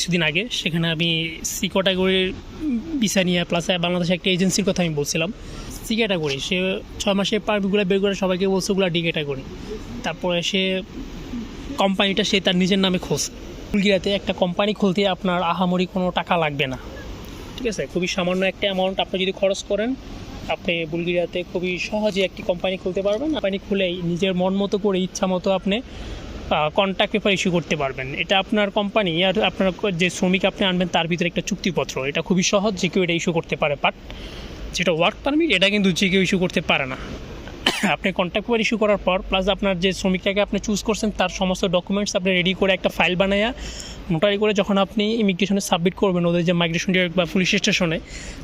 কিছুদিন আগে, সেখানে আমি সি ক্যাটাগরির ভিসা নিয়ে প্লাস বাংলাদেশে একটা এজেন্সির কথা আমি বলছিলাম। সি ক্যাটাগরি, সে ছয় মাসে পারমিটগুলো বের করে সবাইকে বলছে ওগুলো ডি ক্যাটাগরি। তারপরে সে কোম্পানিটা সে তার নিজের নামে খোঁজ। বুলগিরাতে একটা কোম্পানি খুলতে আপনার আহামরি কোনো টাকা লাগবে না। ঠিক আছে? খুবই সামান্য একটা অ্যামাউন্ট আপনি যদি খরচ করেন, আপনি বুলগেরিয়াতে খুবই সহজে একটি কোম্পানি খুলতে পারবেন। কোম্পানি খুলেই নিজের মন মতো করে ইচ্ছা মতো আপনি কন্ট্যাক্ট পেপার ইস্যু করতে পারবেন। এটা আপনার কোম্পানি আর আপনার যে শ্রমিক আপনি আনবেন তার ভিতরে একটা চুক্তিপত্র। এটা খুবই সহজ, যে কেউ এটা ইস্যু করতে পারে বাট যেটা ওয়ার্ক পারমিট এটা কিন্তু যে কেউ ইস্যু করতে পারে না। আপনি কন্ট্যাক্ট পেপার ইস্যু করার পর প্লাস আপনার যে শ্রমিকটাকে আপনি চুজ করছেন, তার সমস্ত ডকুমেন্টস আপনি রেডি করে একটা ফাইল বানায়া নোটারি করে যখন আপনি ইমিগ্রেশনে সাবমিট করবেন ওদের যে মাইগ্রেশন ডিরেক্ট বা পুলিশ স্টেশনে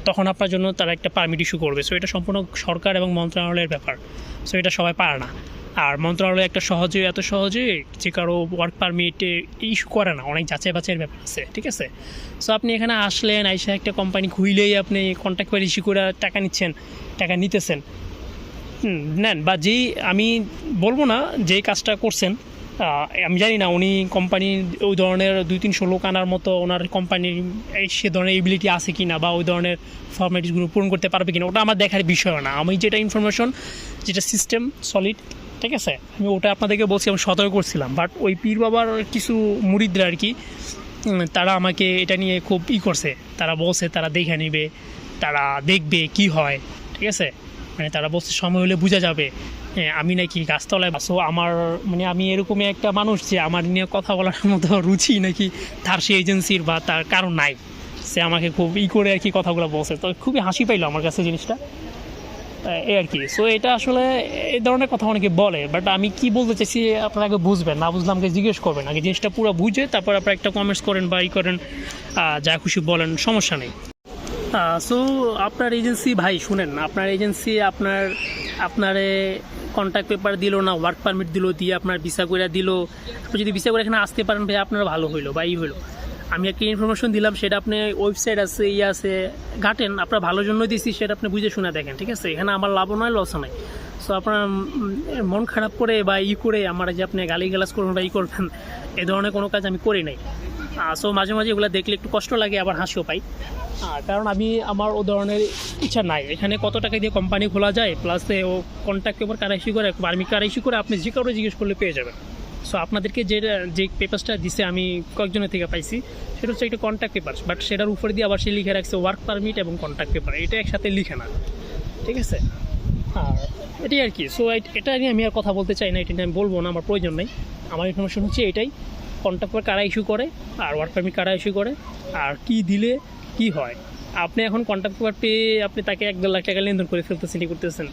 তখন আপনার জন্য তারা একটা পারমিট ইস্যু করবে। সো এটা সম্পূর্ণ সরকার এবং মন্ত্রণালয়ের ব্যাপার। সো এটা সবাই পারে না। আর মন্ত্রণালয় একটা সহজে, এত সহজে যে কারও ওয়ার্ক পারমিটে ইস্যু করে না। অনেক যাচাই বাছাইয়ের ব্যাপার আছে, ঠিক আছে? সো আপনি এখানে আসলেন, আইসা একটা কোম্পানি খুইলেই আপনি কন্ট্যাক্ট করে ইস্যু করে টাকা নিচ্ছেন, টাকা নিতেছেন। নেন, বা যেই আমি বলব না, যেই কাজটা করছেন আমি জানি না, উনি কোম্পানির ওই ধরনের দুই তিনশো লোক আনার মতো ওনার কোম্পানির সে ধরনের এবিলিটি আছে কি না বা ওই ধরনের ফর্মালিটিসগুলো পূরণ করতে পারবে কি না ওটা আমার দেখার বিষয় না। আমি যেটা ইনফরমেশন যেটা সিস্টেম সলিড ঠিক আছে? আমি ওটা আপনাদেরকে বলছি, আমি সতর্ক করছিলাম। বাট ওই পীর বাবার কিছু মুরিদরা আর কি তারা আমাকে এটা নিয়ে খুব ই করছে। তারা বলছে, তারা দেখে নেবে, তারা দেখবে কি হয়। ঠিক আছে? মানে তারা বলছে, সময় হলে বোঝা যাবে। আমি নাকি গাছতলায় বাসো, আমার মানে আমি এরকমই একটা মানুষ যে আমার নিয়ে কথা বলার মতো রুচি নাকি তার সেই এজেন্সির বা তার কারণ নাই। সে আমাকে খুব ই করে আর কি কথাগুলো বলছে। তো খুবই হাসি পাইলো আমার কাছে জিনিসটা। এই আর কি। সো এটা আসলে এই ধরনের কথা অনেকে বলে বাট আমি কি বলতে চাইছি আপনারা আগে বুঝবেন, না বুঝলে আমাকে জিজ্ঞেস করবেন। আগে জিনিসটা পুরো বুঝে, তারপর আপনারা একটা কমেন্টস করেন বা ই করেন যা খুশি বলেন, সমস্যা নেই। সো আপনার এজেন্সি ভাই, শুনেন, আপনার এজেন্সি আপনার, আপনারে কন্ট্যাক্ট পেপার দিল না ওয়ার্ক পারমিট দিল, দিয়ে আপনার ভিসা করে দিল। আপনি যদি ভিসা করে এখানে আসতে পারেন, ভাই আপনার ভালো হইল বা ই হইল। আমি একটা ইনফরমেশন দিলাম, সেটা আপনি ওয়েবসাইট আছে ইয়ে আছে, ঘাটেন, আপনার ভালোর জন্য দিছি, সেটা আপনি বুঝে শুনে দেখেন, ঠিক আছে? এখানে আমার লাভও নয় লসও নয় সো আপনার মন খারাপ করে বা ই করে আমার যে আপনি গালি গালাজ করবেন বা ই করবেন, এ ধরনের কোনো কাজ আমি করি নাই। সো মাঝে মাঝে এগুলো দেখলে একটু কষ্ট লাগে, আবার হাসিও পাই। কারণ আমি, আমার ও ধরনের ইচ্ছা নাই। এখানে কত টাকা দিয়ে কোম্পানি খোলা যায় প্লাস ও কন্ট্যাক্ট পেপার কারা ইস্যু করে বার্মিক কারা ইস্যু করে, আপনি যে কারও জিজ্ঞেস করলে পেয়ে যাবেন। সো আপনাদেরকে যে যে পেপারসটা দিছে, আমি কয়েকজনের থেকে পাইছি, সেটা হচ্ছে একটা কন্ট্যাক্ট পেপার বাট সেটার উপরে দিয়ে আবার সে লিখে রাখছে ওয়ার্ক পারমিট এবং কন্ট্যাক্ট পেপার এটা একসাথে লিখে না, ঠিক আছে? আর এটাই আর কি। সো এটা নিয়ে আমি আর কথা বলতে চাই না, এটা নিয়ে আমি বলব না, আমার প্রয়োজন নেই। আমার ইনফরমেশন হচ্ছে এটাই কন্ট্যাক্ট পেপার কারা ইস্যু করে, আর ওয়ার্ক পারমিট কারা ইস্যু করে, আর কি দিলে কি হয়। আপনি এখন কন্ট্যাক্ট পেপার পেয়ে আপনি তাকে এক দেড় লাখ টাকা লেনদেন করে ফেলতেছেন, ই করতেছেন।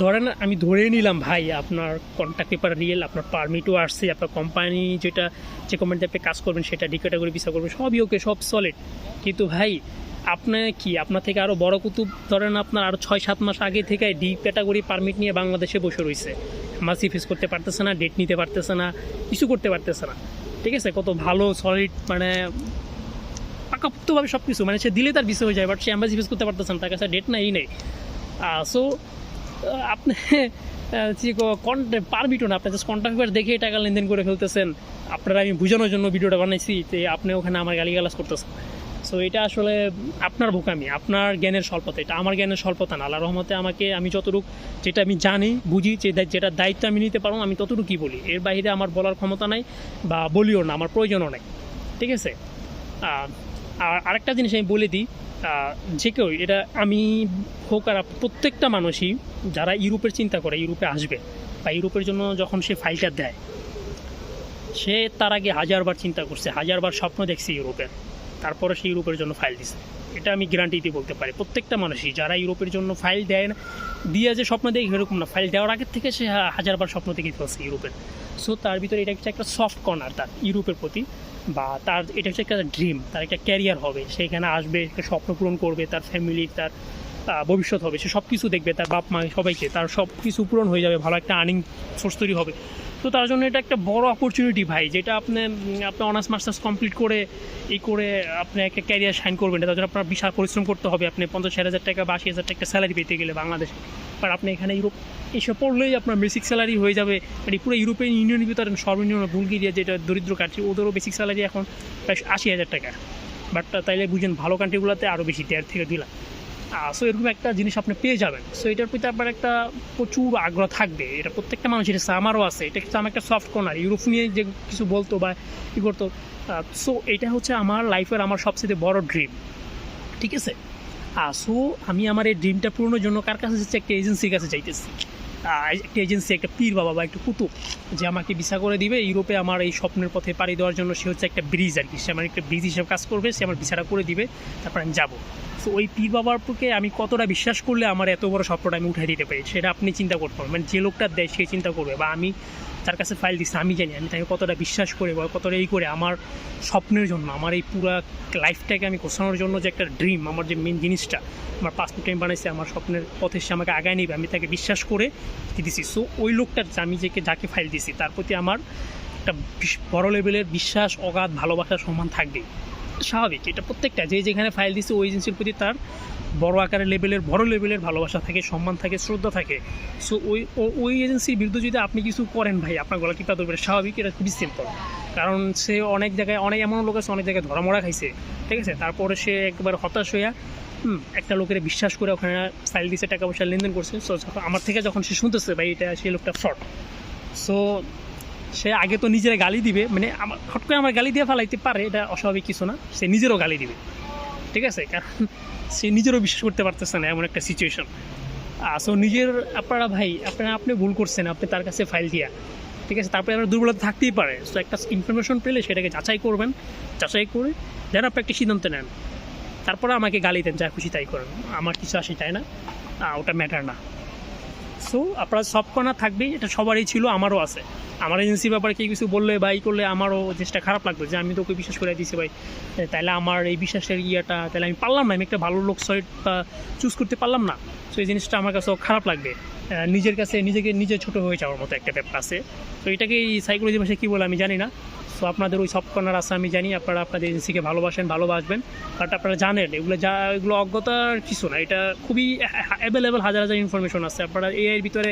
ধরেন আমি ধরে নিলাম, ভাই, আপনার কন্ট্যাক্ট পেপার রিয়েল আপনার পারমিটও আসছে, আপনার কোম্পানি যেটা, যে কোম্পানিতে আপনি কাজ করবেন, সেটা ডি ক্যাটাগরি করবেন সবই ওকে সব সলিড কিন্তু ভাই আপনার কি, আপনার থেকে আরও বড় কুতুব, ধরেন আপনার আরও ছয় সাত মাস আগে থেকে ডি ক্যাটাগরি পারমিট নিয়ে বাংলাদেশে বসে রয়েছে মাসি ফিস করতে পারতেছে না ডেট নিতে পারতেছে না, কিছু করতে পারতেছে না। ঠিক আছে? কত ভালো সলিড মানে পাকাপুক্তভাবে সব কিছু মানে সে দিলে তার বিষয় হয়ে যায় বাট সে অ্যাম্বাসি ফিস করতে পারতেছে না, তার কাছে ডেট নাই ই নেই সো আপনি পারমিটও না, আপনি জাস্ট কন্ট্যাক্ট পেপার দেখে টাকা লেনদেন করে ফেলতেছেন। আপনারা আমি বোঝানোর জন্য ভিডিওটা বানাইছি যে আপনি ওখানে আমার গালিগালাজ করতেছেন। সো এটা আসলে আপনার বোকামি, আপনার জ্ঞানের স্বল্পতা, এটা আমার জ্ঞানের স্বল্পতা না। আল্লাহ রহমতে আমাকে, আমি যতটুকু যেটা আমি জানি, বুঝি, যে যেটা দায়িত্ব আমি নিতে পারব, আমি ততটুকুই বলি। এর বাইরে আমার বলার ক্ষমতা নাই বা বলিও না, আমার প্রয়োজনও নাই। ঠিক আছে? আর আরেকটা জিনিস আমি বলে দিই যে কেউ এটা আমি হোক আর প্রত্যেকটা মানুষই যারা ইউরোপের চিন্তা করে, ইউরোপে আসবে বা ইউরোপের জন্য যখন সে ফাইলটা দেয়, সে তার আগে হাজারবার চিন্তা করছে, হাজারবার স্বপ্ন দেখছে ইউরোপের তারপরে সে ইউরোপের জন্য ফাইল দিছে। এটা আমি গ্যারান্টি দিয়ে বলতে পারি। প্রত্যেকটা মানুষই যারা ইউরোপের জন্য ফাইল দেয় না, দিয়ে যে স্বপ্ন দেয় এরকম না ফাইল দেওয়ার আগের থেকে সে হাজারবার স্বপ্ন দেখে ফেলছে ইউরোপের সো তার ভিতরে এটা হচ্ছে একটা সফট কর্নার তার, ইউরোপের প্রতি। বা তার, এটা হচ্ছে একটা ড্রিম তার একটা ক্যারিয়ার হবে। সেখানে আসবে, একটা স্বপ্ন পূরণ করবে, তার ফ্যামিলি তার ভবিষ্যৎ হবে। সে সব কিছু দেখবে, তার বাপ মা সবাইকে, তার সব কিছু পূরণ হয়ে যাবে, ভালো একটা আর্নিং সোর্স তৈরি হবে। তো তার জন্য এটা একটা বড় অপরচুনিটি ভাই, যেটা আপনি আপনি অনার্স মাস্টার্স কমপ্লিট করে এই করে আপনি একটা ক্যারিয়ার সাইন করবেন। তার জন্য আপনার বিশাল পরিশ্রম করতে হবে। আপনি পঞ্চাশ ষাট হাজার টাকা বা আশি হাজার টাকা স্যালারি পেতে গেলে বাংলাদেশে। বাট আপনি এখানে ইউরোপ এসে পড়লেই আপনার বেসিক স্যালারি হয়ে যাবে। মানে পুরো ইউরোপিয়ান ইউনিয়নের ভিতরে সর্বনিম্ন বুলগেরিয়া যেটা দরিদ্র কান্ট্রি ওদেরও বেসিক স্যালারি এখন প্রায় আশি হাজার টাকা। বাট তাইলে বুঝেন ভালো কান্ট্রিগুলোতে আরও বেশি দেড় থেকে দুই লাখ। সো এরকম একটা জিনিস আপনি পেয়ে যাবেন। সো এটার প্রতি আপনার একটা প্রচুর আগ্রহ থাকবে। এটা প্রত্যেকটা মানুষের আছে, আমারও আছে। এটা কিন্তু আমার একটা সফট কর্নার ইউরোপ নিয়ে যে কিছু বলতো বা কী করতো সো এটা হচ্ছে আমার লাইফের আমার সবচেয়ে বড় ড্রিম ঠিক আছে? সো আমি আমার এই ড্রিমটা পূরণের জন্য কার কাছে যাচ্ছি? একটা এজেন্সির কাছে চাইতেছি একটা এজেন্সি একটা পীর বাবা বা একটা কুতুব, যে আমাকে ভিসা করে দিবে। ইউরোপে আমার এই স্বপ্নের পথে পাড়ি দেওয়ার জন্য সে হচ্ছে একটা ব্রিজ আর কি। সে আমার একটা ব্রিজ হিসেবে কাজ করবে, সে আমার ভিসাটা করে দিবে, তারপর আমি যাব। সো ওই পীর বাবার প্রতি আমি কতটা বিশ্বাস করলে আমার এত বড় স্বপ্নটা আমি উঠাই দিতে পারি? সেটা আপনি চিন্তা করতে পারবেন মানে যে লোকটা দেয়, সে চিন্তা করবে। বা আমি তার কাছে ফাইল দিচ্ছে আমি জানি, আমি তাকে কতটা বিশ্বাস করে বা কতটা এই করে আমার স্বপ্নের জন্য, আমার এই পুরো লাইফটাকে আমি গোছানোর জন্য যে একটা ড্রিম আমার যে মেন জিনিসটা, আমার পাসপোর্ট টাইম বানাইছে, আমার স্বপ্নের পথে সে আমাকে আগায় নিবে, আমি তাকে বিশ্বাস করে দিছি। সো ওই লোকটার যে আমি যেকে, যাকে ফাইল দিছি, তার প্রতি আমার একটা বড় লেভেলের বিশ্বাস, অগাধ ভালোবাসা সম্মান থাকবেই। স্বাভাবিক, এটা প্রত্যেকটা, যে যেখানে ফাইল দিছে, ওই এজেন্সির প্রতি তার বড় আকারের লেভেলের বড় লেভেলের ভালোবাসা থাকে সম্মান থাকে শ্রদ্ধা থাকে। সো ওই ওই এজেন্সির বিরুদ্ধে যদি আপনি কিছু করেন ভাই আপনার গলা টিপা ধরবে স্বাভাবিক এটা খুবই সিম্পল কারণ সে অনেক জায়গায় অনেক এমন লোক আছে অনেক জায়গায় ধরা মরা খাইছে ঠিক আছে? তারপরে সে একবার হতাশ হইয়া হুম, একটা লোকের বিশ্বাস করে ওখানে ফাইল দিছে টাকা পয়সা লেনদেন করছে। সো আমার থেকে যখন সে শুনতেছে ভাই এটা সেই লোকটা ফ্রড সো সে আগে তো নিজের গালি দিবে মানে আমার হট করে আমার গালি দিয়ে ফেলাইতে পারে এটা অস্বাভাবিক কিছু না সে নিজেরও গালি দিবে ঠিক আছে? কারণ সে নিজেরও বিশ্বাস করতে পারতেছে না এমন একটা সিচুয়েশন সো নিজের, আপনারা ভাই, আপনারা, আপনি ভুল করছেন, আপনি তার কাছে ফাইল দিয়া। ঠিক আছে? তারপরে আপনার দুর্বলতা থাকতেই পারে। সো একটা ইনফরমেশন পেলে সেটাকে যাচাই করবেন। যাচাই করে যেন আপনি একটা সিদ্ধান্ত নেন। তারপরে আমাকে গালি দেন, যা খুশি তাই করেন। আমার কিছু আসে, তাই না? ওটা ম্যাটার না। সো আপনার সব কর্নার থাকবেই, এটা সবারই ছিল, আমারও আছে। আমার এজেন্সির ব্যাপারে কেউ কিছু বললে বা এই করলে আমারও জিনিসটা খারাপ লাগবে যে আমি তোকে বিশ্বাস করে দিয়েছি ভাই। তাহলে আমার এই বিশ্বাসের ইয়েটা তাহলে আমি পারলাম না, আমি একটা ভালো লোক সয়েট চুজ করতে পারলাম না। সো এই জিনিসটা আমার কাছেও খারাপ লাগবে। নিজের কাছে নিজেকে নিজে ছোট হয়ে যাওয়ার মতো একটা ব্যাপার আছে। তো এটাকে এই সাইকোলজি ভাষায় কী বলে আমি জানি না। সো আপনাদের ওই সব কর্নার আছে আমি জানি আপনারা আপনাদের এজেন্সিকে ভালোবাসেন ভালোবাসবেন। বাট আপনারা জানেন এগুলো যা এগুলো অজ্ঞতার কিছু না এটা খুবই অ্যাভেলেবেল হাজার হাজার ইনফরমেশন আছে। আপনারা এর ভিতরে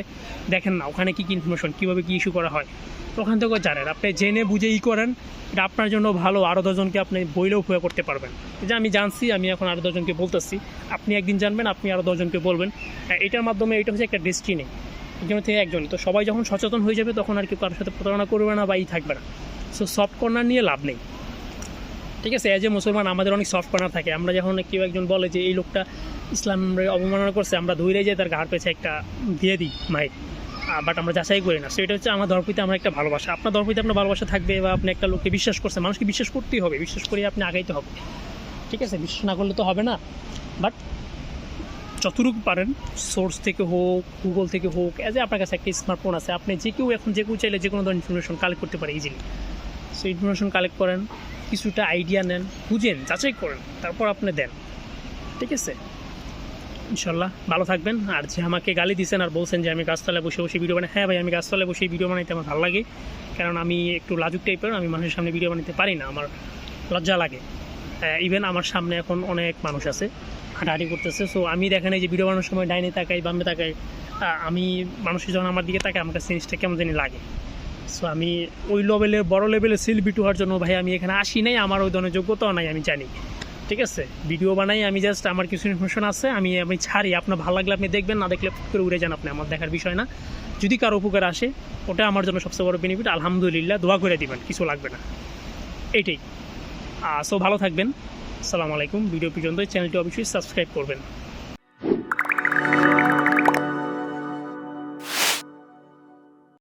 দেখেন না ওখানে কী কী ইনফরমেশন কীভাবে কী ইস্যু করা হয়। তো ওখান থেকেও জানেন আপনি জেনে বুঝে ই করেন এটা আপনার জন্য ভালো আরও দশজনকে আপনি বইলেও উপয়োগ করতে পারবেন। যে আমি জানছি আমি এখন আরও দশজনকে বলতেছি আপনি একদিন জানবেন আপনি আরও দশজনকে বলবেন। হ্যাঁ, এটার মাধ্যমে এটা হচ্ছে একটা ডেস্টিনি একজন থেকে একজন তো সবাই যখন সচেতন হয়ে যাবে তখন আর কি কারোর সাথে প্রতারণা করবে না বা ই থাকবে না। সো সফট কর্নার নিয়ে লাভ নেই। ঠিক আছে অ্যাজ এ মুসলমান আমাদের অনেক সফট কর্নার থাকে। আমরা যখন কেউ একজন বলে যে, এই লোকটা ইসলামের অবমাননা করছে, আমরা ধৈর্য যাই তার ঘাড় পেছে একটা দিয়ে দিই মাইক বাট আমরা যাচাই করি না। সো এটা হচ্ছে আমার ধর্মপ্রীতি আমার একটা ভালোবাসা। আপনার ধর্মপ্রীতি আপনার ভালোবাসা থাকবে বা আপনি একটা লোককে বিশ্বাস করছেন, মানুষকে বিশ্বাস করতেই হবে। বিশ্বাস করে আপনি আগাইতে হবে। ঠিক আছে, বিশ্বাস না করলে তো হবে না। বাট যতটুকু পারেন সোর্স থেকে হোক গুগল থেকে হোক অ্যাজ এ আপনার কাছে একটা স্মার্টফোন আছে। আপনি যে কেউ এখন যে কেউ চাইলে যে কোনো ধরনের ইনফরমেশন কালেক্ট করতে পারে ইজিলি সো ইনফরমেশন কালেক্ট করেন, কিছুটা আইডিয়া নেন, বুঝেন, যাচাই করেন, তারপর আপনি দেন। ঠিক আছে? ইনশাল্লাহ, ভালো থাকবেন। আর যে আমাকে গালি দিয়েছেন আর বলছেন যে আমি গাছতলায় বসে বসে ভিডিও বানাই হ্যাঁ ভাই, আমি গাছতলায় বসে ভিডিও বানাইতে আমার ভালো লাগে। কারণ আমি একটু লাজুক টাইপের আমি মানুষের সামনে ভিডিও বানাতে পারি না, আমার লজ্জা লাগে। ইভেন আমার সামনে এখন অনেক মানুষ আছে, হাঁটাহাঁটি করতেছে। সো আমি দেখেন এই যে ভিডিও বানানোর সময় ডাইনে তাকাই, বামে তাকাই আমি মানুষের যখন আমার দিকে তাকায় আমার কাছে জিনিসটা কেমন জানি লাগে। সো আমি ওই লেভেলের বড় লেভেলের সেলিব্রিটি হওয়ার জন্য ভাই আমি এখানে আসি নাই, আমার ওই ধরনের যোগ্যতাও নাই, আমি জানি। ঠিক আছে? ভিডিও বানাই, আমি জাস্ট আমার কিছু ইনফরমেশন আছে, আমি আমি ছাড়ি। আপনার ভালো লাগলে আপনি দেখবেন, না দেখলে করে উড়ে যান আপনি, আমার দেখার বিষয় না। যদি কারও উপকার আসে, ওটা আমার জন্য সবচেয়ে বড় বেনিফিট আলহামদুলিল্লাহ, দোয়া করে দিবেন, কিছু লাগবে না। এইটাই সো ভালো থাকবেন। আসসালামু আলাইকুম। ভিডিও পর্যন্ত চ্যানেলটি অবশ্যই সাবস্ক্রাইব করবেন।